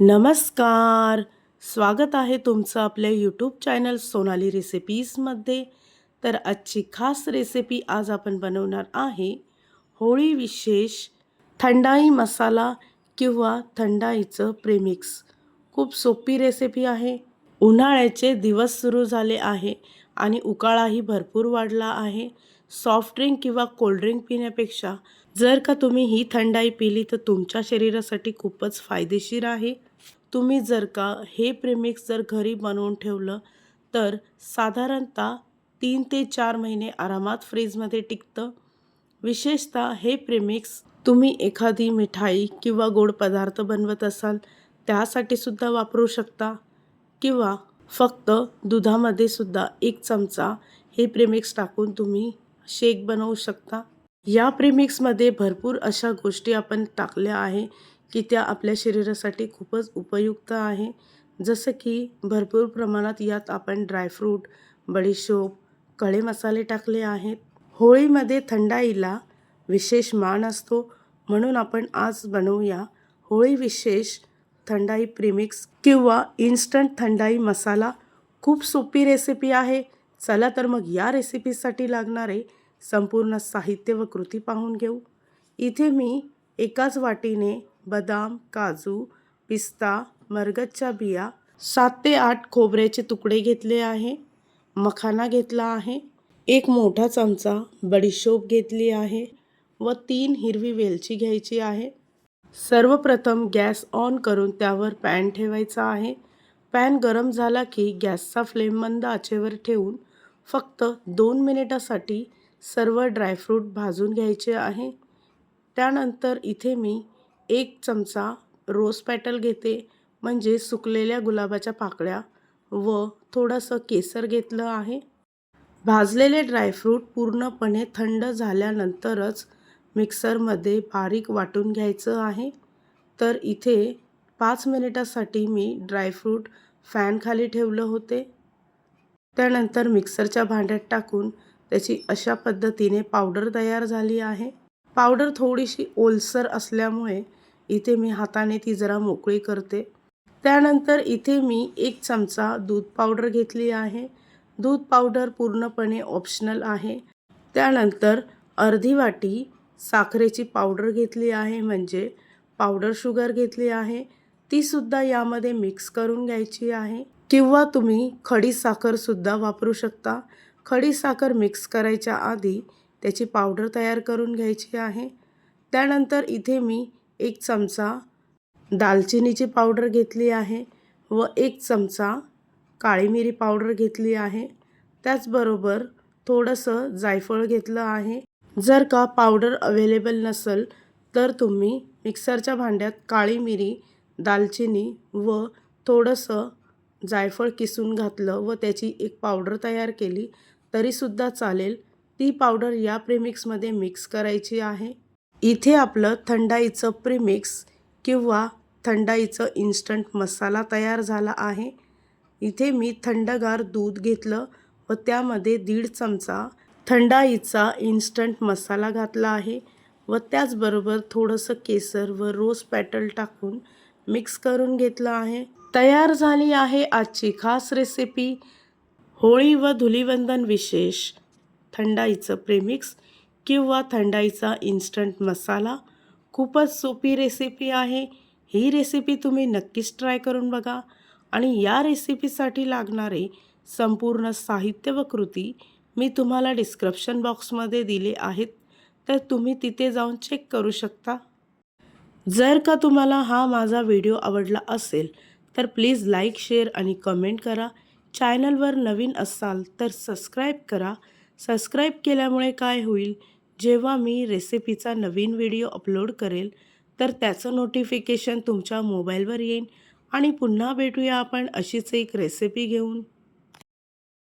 नमस्कार. स्वागत आहे तुमचं आपल्या यूट्यूब चॅनल सोनाली रेसिपीजमध्ये तर आजची खास रेसिपी आज आपण बनवणार आहे. होळी विशेष थंडाई मसाला किंवा थंडाईचं प्रेमिक्स खूप सोपी रेसिपी आहे. उन्हाळ्याचे दिवस सुरू झाले आहे आणि उकाळाही भरपूर वाढला आहे. सॉफ्ट ड्रिंक किंवा कोल्ड्रिंक पिण्यापेक्षा जर का तुम्ही ही थंडाई पिली तर तुमच्या शरीरासाठी खूपच फायदेशीर आहे. तुम्ही जर का हे प्रेमिक्स जर घरी बनवून ठेवलं तर साधारणतः तीन ते चार महिने आरामात फ्रीजमध्ये टिकतं. विशेषतः हे प्रेमिक्स तुम्ही एखादी मिठाई किंवा गोड पदार्थ बनवत असाल त्यासाठी सुद्धा वापरू शकता. किंवा फक्त दुधामध्ये सुद्धा एक चमचा हे प्रेमिक्स टाकून तुम्ही शेक बनवू शकता. या प्रेमिक्समध्ये भरपूर अशा गोष्टी आपण टाकल्या आहे की त्या आपल्या शरीरासाठी खूपच उपयुक्त आहे. जसं की भरपूर प्रमाणात यात आपण ड्रायफ्रूट बडीशोप कळे मसाले टाकले आहेत. होळीमध्ये थंडाईला विशेष मान असतो. म्हणून आपण आज बनवूया होळी विशेष थंडाई प्रिमिक्स किंवा इन्स्टंट थंडाई मसाला. खूप सोपी रेसिपी आहे. चला तर मग या रेसिपीसाठी लागणारे संपूर्ण साहित्य व कृती पाहून घेऊ. इथे मी एकाच वाटीने बदाम काजू पिस्ता मरगतच्या बिया सात ते आठ खोबऱ्याचे तुकडे घेतले आहे मखाना घेतला आहे एक मोठा चमचा बडीशोप घेतली आहे व तीन हिरवी वेलची घ्यायची आहे. सर्वप्रथम गॅस ऑन करून त्यावर पॅन ठेवायचा आहे. पॅन गरम झाला की गॅसचा फ्लेम मंद आचेवर ठेवून फक्त दोन मिनिटासाठी सर्व ड्रायफ्रूट भाजून घ्यायचे आहे. त्यानंतर इथे मी एक चमचा रोज पॅटल घेते म्हणजे सुकलेल्या गुलाबाच्या पाकळ्या व थोडंसं केसर घेतलं आहे. भाजलेले ड्रायफ्रूट पूर्णपणे थंड झाल्यानंतरच मिक्सरमध्ये बारीक वाटून घ्यायचं आहे. तर इथे पाच मिनिटासाठी मी ड्रायफ्रूट फॅनखाली ठेवलं होते. त्यानंतर मिक्सरच्या भांड्यात टाकून त्याची अशा पद्धतीने पावडर तयार झाली आहे. पावडर थोडीशी ओलसर असल्यामुळे इथे मी हाताने ती जरा मोकळी करते. त्यानंतर इथे मी एक चमचा दूध पावडर घेतली आहे. दूध पावडर पूर्णपणे ऑप्शनल आहे. त्यानंतर अर्धी वाटी साखरेची पावडर घेतली आहे म्हणजे पावडर शुगर घेतली आहे. तीसुद्धा यामध्ये मिक्स करून घ्यायची आहे. किंवा तुम्ही खडी साखरसुद्धा वापरू शकता. खडी साखर मिक्स करायच्या आधी त्याची पावडर तयार करून घ्यायची आहे. त्यानंतर इथे मी एक चमचा दालचिनीची पावडर घेतली आहे व एक चमचा काळी मिरी पावडर घेतली आहे. त्याचबरोबर थोडंसं जायफळ घेतलं आहे. जर का पावडर अवेलेबल नसेल तर तुम्ही मिक्सरच्या भांड्यात काळी मिरी दालचिनी व थोडंसं जायफळ किसून घातलं व त्याची एक पावडर तयार केली तरीसुद्धा चालेल. ती पावडर या प्रेमिक्समध्ये मिक्स करायची आहे. इथे आपलं थंडाईचं प्रिमिक्स किंवा थंडाईचं इन्स्टंट मसाला तयार झाला आहे. इथे मी थंडगार दूध घेतलं व त्यामध्ये दीड चमचा थंडाईचा इन्स्टंट मसाला घातला आहे व त्याचबरोबर थोडंसं केसर व रोज पॅटल टाकून मिक्स करून घेतलं आहे. तयार झाली आहे आजची खास रेसिपी होळी व धुलीवंदन विशेष थंडाईचं प्रेमिक्स किंवा थंडाईचा इन्स्टंट मसाला. खूपच सोपी रेसिपी आहे. ही रेसिपी तुम्ही नक्कीच ट्राय करून बघा. आणि या रेसिपीसाठी लागणारे संपूर्ण साहित्य व कृती मी तुम्हाला डिस्क्रिप्शन बॉक्समध्ये दिले आहेत. तर तुम्ही तिथे जाऊन चेक करू शकता. जर का तुम्हाला हा माझा व्हिडिओ आवडला असेल तर प्लीज लाईक शेअर आणि कमेंट करा. चॅनलवर नवीन असाल तर सबस्क्राईब करा. सबस्क्राईब केल्यामुळे काय होईल? जेव्हा मी रेसिपीचा नवीन व्हिडिओ अपलोड करेल तर त्याचं नोटिफिकेशन तुमच्या मोबाईलवर येईन आणि पुन्हा भेटूया आपण अशीच एक रेसिपी घेऊन.